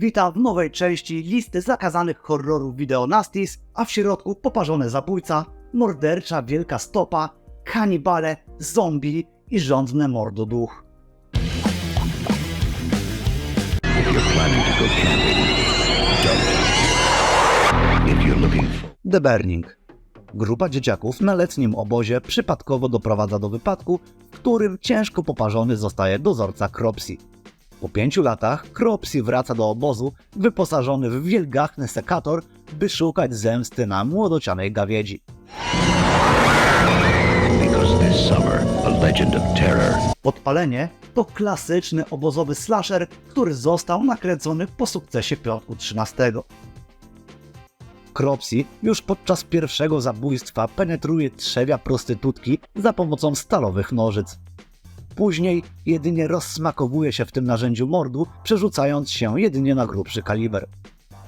Witam w nowej części listy zakazanych horrorów Video Nasties, a w środku poparzony zabójca, mordercza wielka stopa, kanibale, zombie i żądne mordoduch. The Burning. Grupa dzieciaków na letnim obozie przypadkowo doprowadza do wypadku, w którym ciężko poparzony zostaje dozorca Cropsy. Po pięciu latach Cropsy wraca do obozu wyposażony w wielgachny sekator, by szukać zemsty na młodocianej gawiedzi. summer, Podpalenie to klasyczny obozowy slasher, który został nakręcony po sukcesie Piątku XIII. Cropsy już podczas pierwszego zabójstwa penetruje trzewia prostytutki za pomocą stalowych nożyc. Później jedynie rozsmakowuje się w tym narzędziu mordu, przerzucając się jedynie na grubszy kaliber.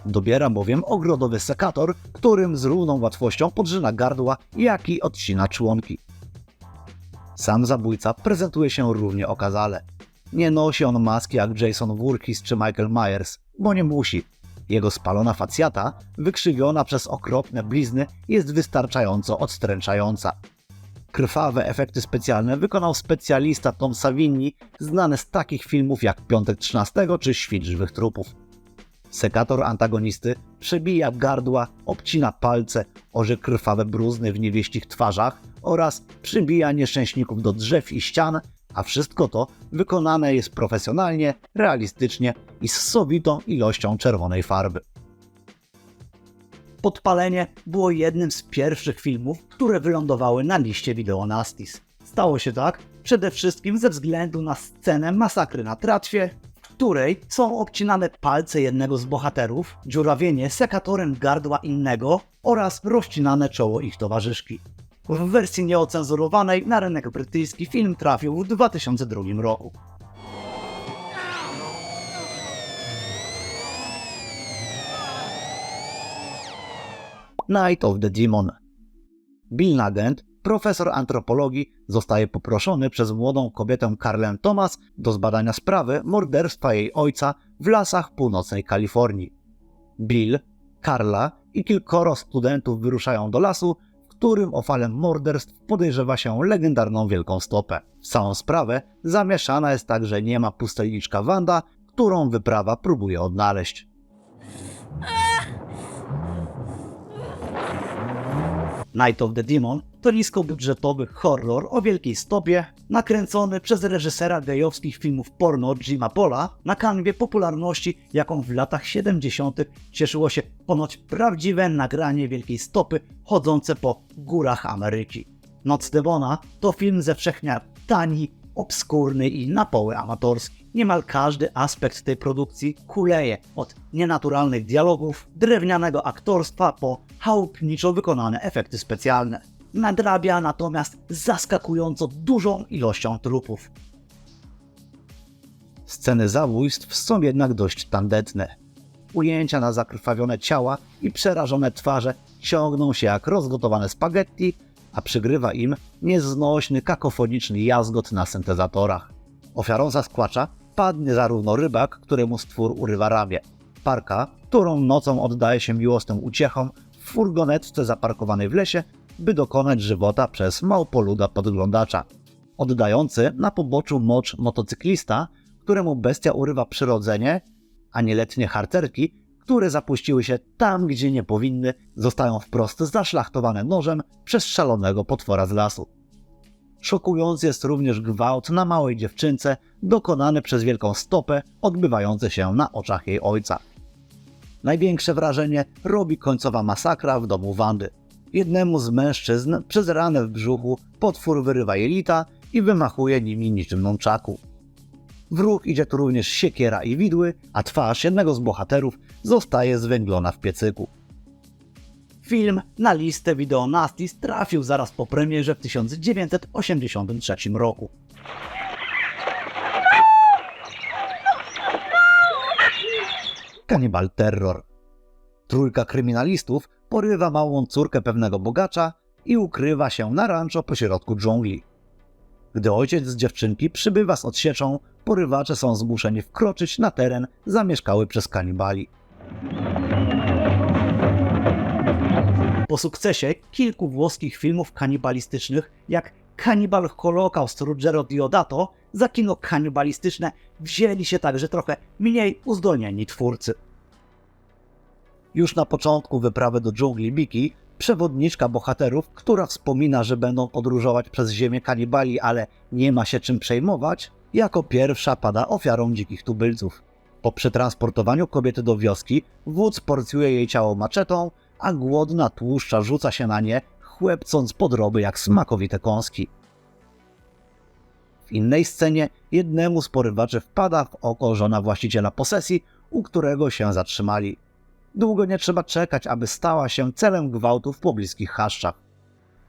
Dobiera bowiem ogrodowy sekator, którym z równą łatwością podrzyna gardła, jak i odcina członki. Sam zabójca prezentuje się równie okazale. Nie nosi on maski jak Jason Voorhees czy Michael Myers, bo nie musi. Jego spalona facjata, wykrzywiona przez okropne blizny, jest wystarczająco odstręczająca. Krwawe efekty specjalne wykonał specjalista Tom Savini, znany z takich filmów jak Piątek 13 czy Świt żywych trupów. Sekator antagonisty przebija gardła, obcina palce, orze krwawe bruzny w niewieścich twarzach oraz przybija nieszczęśników do drzew i ścian, a wszystko to wykonane jest profesjonalnie, realistycznie i z sowitą ilością czerwonej farby. Podpalenie było jednym z pierwszych filmów, które wylądowały na liście Video Nasties. Stało się tak przede wszystkim ze względu na scenę masakry na tratwie, w której są obcinane palce jednego z bohaterów, dziurawienie sekatorem gardła innego oraz rozcinane czoło ich towarzyszki. W wersji nieocenzurowanej na rynek brytyjski film trafił w 2002 roku. Night of the Demon. Bill Nugent, profesor antropologii, zostaje poproszony przez młodą kobietę Carlen Thomas do zbadania sprawy morderstwa jej ojca w lasach północnej Kalifornii. Bill, Carla i kilkoro studentów wyruszają do lasu, w którym o falę morderstw podejrzewa się legendarną Wielką Stopę. W całą sprawę zamieszana jest także niema pustelniczka Wanda, którą wyprawa próbuje odnaleźć. Night of the Demon to niskobudżetowy horror o wielkiej stopie, nakręcony przez reżysera gejowskich filmów porno Jima Pola na kanwie popularności, jaką w latach 70. cieszyło się ponoć prawdziwe nagranie wielkiej stopy chodzące po górach Ameryki. Noc Devona to film ze wszechmiar tani, obskurny i na poły amatorski. Niemal każdy aspekt tej produkcji kuleje od nienaturalnych dialogów, drewnianego aktorstwa po chałupniczo wykonane efekty specjalne. Nadrabia natomiast zaskakująco dużą ilością trupów. Sceny zabójstw są jednak dość tandetne. Ujęcia na zakrwawione ciała i przerażone twarze ciągną się jak rozgotowane spaghetti, a przygrywa im nieznośny kakofoniczny jazgot na syntezatorach. Ofiarą zaskłacza padnie zarówno rybak, któremu stwór urywa ramię, parka, którą nocą oddaje się miłosnym uciechom w furgonetce zaparkowanej w lesie, by dokonać żywota przez małpoluda podglądacza. Oddający na poboczu mocz motocyklista, któremu bestia urywa przyrodzenie, a nieletnie harcerki, które zapuściły się tam, gdzie nie powinny, zostają wprost zaszlachtowane nożem przez szalonego potwora z lasu. Szokujący jest również gwałt na małej dziewczynce, dokonany przez wielką stopę, odbywający się na oczach jej ojca. Największe wrażenie robi końcowa masakra w domu Wandy. Jednemu z mężczyzn przez ranę w brzuchu potwór wyrywa jelita i wymachuje nimi niczym nączaku. W ruch idzie tu również siekiera i widły, a twarz jednego z bohaterów zostaje zwęglona w piecyku. Film na listę Video Nasties trafił zaraz po premierze w 1983 roku. Kanibal Terror. Trójka kryminalistów porywa małą córkę pewnego bogacza i ukrywa się na rancho pośrodku dżungli. Gdy ojciec z dziewczynki przybywa z odsieczą, porywacze są zmuszeni wkroczyć na teren zamieszkały przez kanibali. Po sukcesie kilku włoskich filmów kanibalistycznych, jak Cannibal Holocaust Ruggero Diodato, za kino kanibalistyczne wzięli się także trochę mniej uzdolnieni twórcy. Już na początku wyprawy do dżungli Biki, przewodniczka bohaterów, która wspomina, że będą podróżować przez ziemię kanibali, ale nie ma się czym przejmować, jako pierwsza pada ofiarą dzikich tubylców. Po przetransportowaniu kobiety do wioski, wódz porcjuje jej ciało maczetą, a głodna tłuszcza rzuca się na nie, chłepcąc podroby jak smakowite kąski. W innej scenie jednemu z porywaczy wpada w oko żona właściciela posesji, u którego się zatrzymali. Długo nie trzeba czekać, aby stała się celem gwałtu w pobliskich chaszczach.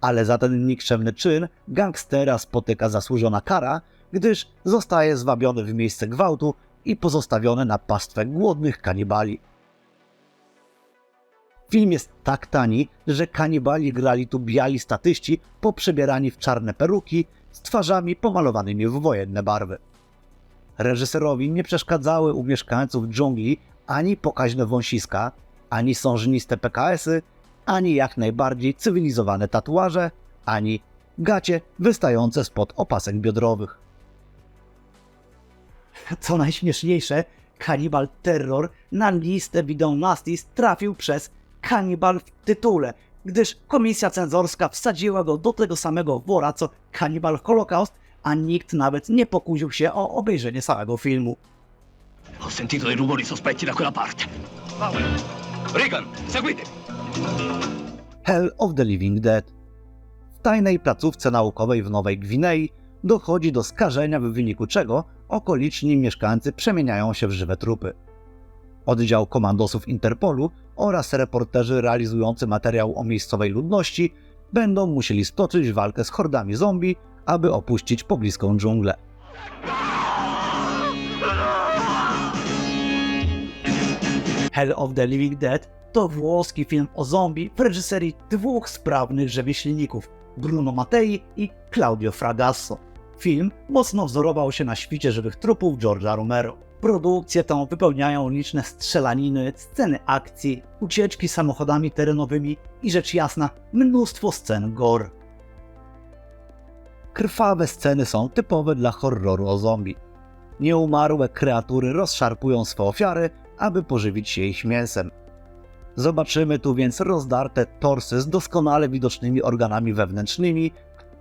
Ale za ten nikczemny czyn gangstera spotyka zasłużona kara, gdyż zostaje zwabiony w miejsce gwałtu i pozostawiony na pastwę głodnych kanibali. Film jest tak tani, że kanibali grali tu biali statyści poprzebierani w czarne peruki z twarzami pomalowanymi w wojenne barwy. Reżyserowi nie przeszkadzały u mieszkańców dżungli ani pokaźne wąsiska, ani sążniste PKS-y, ani jak najbardziej cywilizowane tatuaże, ani gacie wystające spod opasek biodrowych. Co najśmieszniejsze, Cannibal Terror na listę Video Nasties trafił przez Cannibal w tytule, gdyż komisja cenzorska wsadziła go do tego samego wora co Cannibal Holocaust, a nikt nawet nie pokusił się o obejrzenie całego filmu. Ho sentito dei rumori sospetti da quella parte. Powell! Regan! Hell of the Living Dead. W tajnej placówce naukowej w Nowej Gwinei dochodzi do skażenia, w wyniku czego okoliczni mieszkańcy przemieniają się w żywe trupy. Oddział komandosów Interpolu oraz reporterzy realizujący materiał o miejscowej ludności będą musieli stoczyć walkę z hordami zombie, aby opuścić pobliską dżunglę. Hell of the Living Dead to włoski film o zombie w reżyserii dwóch sprawnych rzemieślników Bruno Mattei i Claudio Fragasso. Film mocno wzorował się na świcie żywych trupów George'a Romero. Produkcję tą wypełniają liczne strzelaniny, sceny akcji, ucieczki samochodami terenowymi i rzecz jasna mnóstwo scen gore. Krwawe sceny są typowe dla horroru o zombie. Nieumarłe kreatury rozszarpują swe ofiary, aby pożywić się ich mięsem. Zobaczymy tu więc rozdarte torsy z doskonale widocznymi organami wewnętrznymi,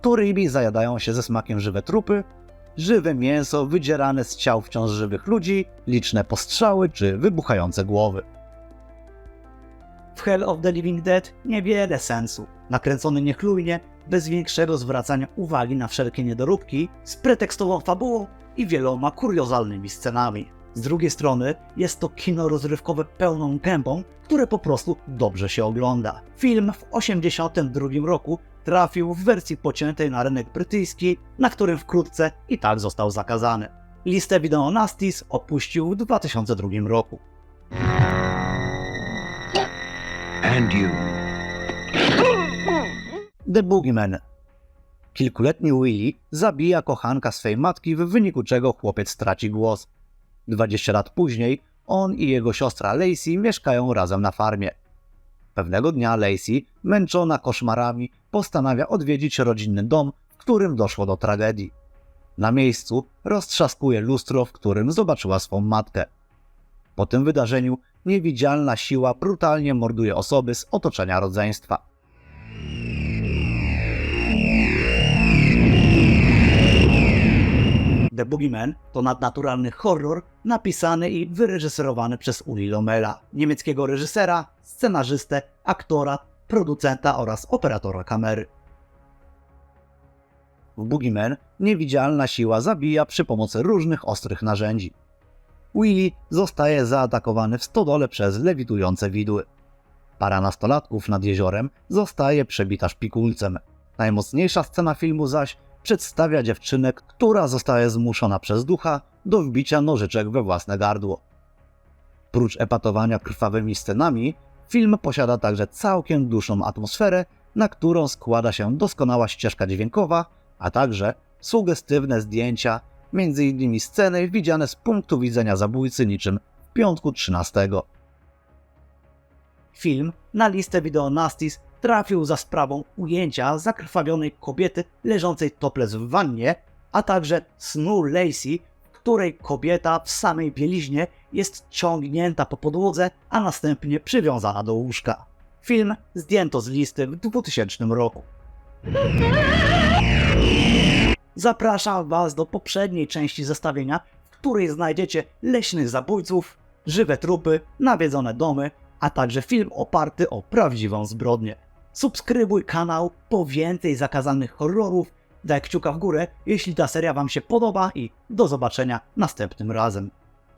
którymi zajadają się ze smakiem żywe trupy, żywe mięso wydzierane z ciał wciąż żywych ludzi, liczne postrzały czy wybuchające głowy. W Hell of the Living Dead niewiele sensu. Nakręcony niechlujnie, bez większego zwracania uwagi na wszelkie niedoróbki, z pretekstową fabułą i wieloma kuriozalnymi scenami. Z drugiej strony jest to kino rozrywkowe pełną gębą, które po prostu dobrze się ogląda. Film w 1982 roku trafił w wersji pociętej na rynek brytyjski, na którym wkrótce i tak został zakazany. Listę Video Nasties opuścił w 2002 roku. And you. The Boogeyman. Kilkuletni Willy zabija kochanka swej matki, w wyniku czego chłopiec traci głos. 20 lat później on i jego siostra Lacey mieszkają razem na farmie. Pewnego dnia Lacey, męczona koszmarami, postanawia odwiedzić rodzinny dom, w którym doszło do tragedii. Na miejscu roztrzaskuje lustro, w którym zobaczyła swą matkę. Po tym wydarzeniu niewidzialna siła brutalnie morduje osoby z otoczenia rodzeństwa. The Boogeyman to nadnaturalny horror napisany i wyreżyserowany przez Uli Lomela, niemieckiego reżysera, scenarzystę, aktora, producenta oraz operatora kamery. W Boogeyman niewidzialna siła zabija przy pomocy różnych ostrych narzędzi. Willy zostaje zaatakowany w stodole przez lewitujące widły. Para nastolatków nad jeziorem zostaje przebita szpikulcem. Najmocniejsza scena filmu zaś przedstawia dziewczynę, która zostaje zmuszona przez ducha do wbicia nożyczek we własne gardło. Prócz epatowania krwawymi scenami, film posiada także całkiem duszną atmosferę, na którą składa się doskonała ścieżka dźwiękowa, a także sugestywne zdjęcia, m.in. sceny widziane z punktu widzenia zabójcy niczym w piątku 13. Film na listę Video Nasties trafił za sprawą ujęcia zakrwawionej kobiety leżącej topless w wannie, a także snu Lacey, której kobieta w samej bieliźnie jest ciągnięta po podłodze, a następnie przywiązana do łóżka. Film zdjęto z listy w 2000 roku. Zapraszam Was do poprzedniej części zestawienia, w której znajdziecie leśnych zabójców, żywe trupy, nawiedzone domy, a także film oparty o prawdziwą zbrodnię. Subskrybuj kanał po więcej zakazanych horrorów, daj kciuka w górę, jeśli ta seria Wam się podoba i do zobaczenia następnym razem.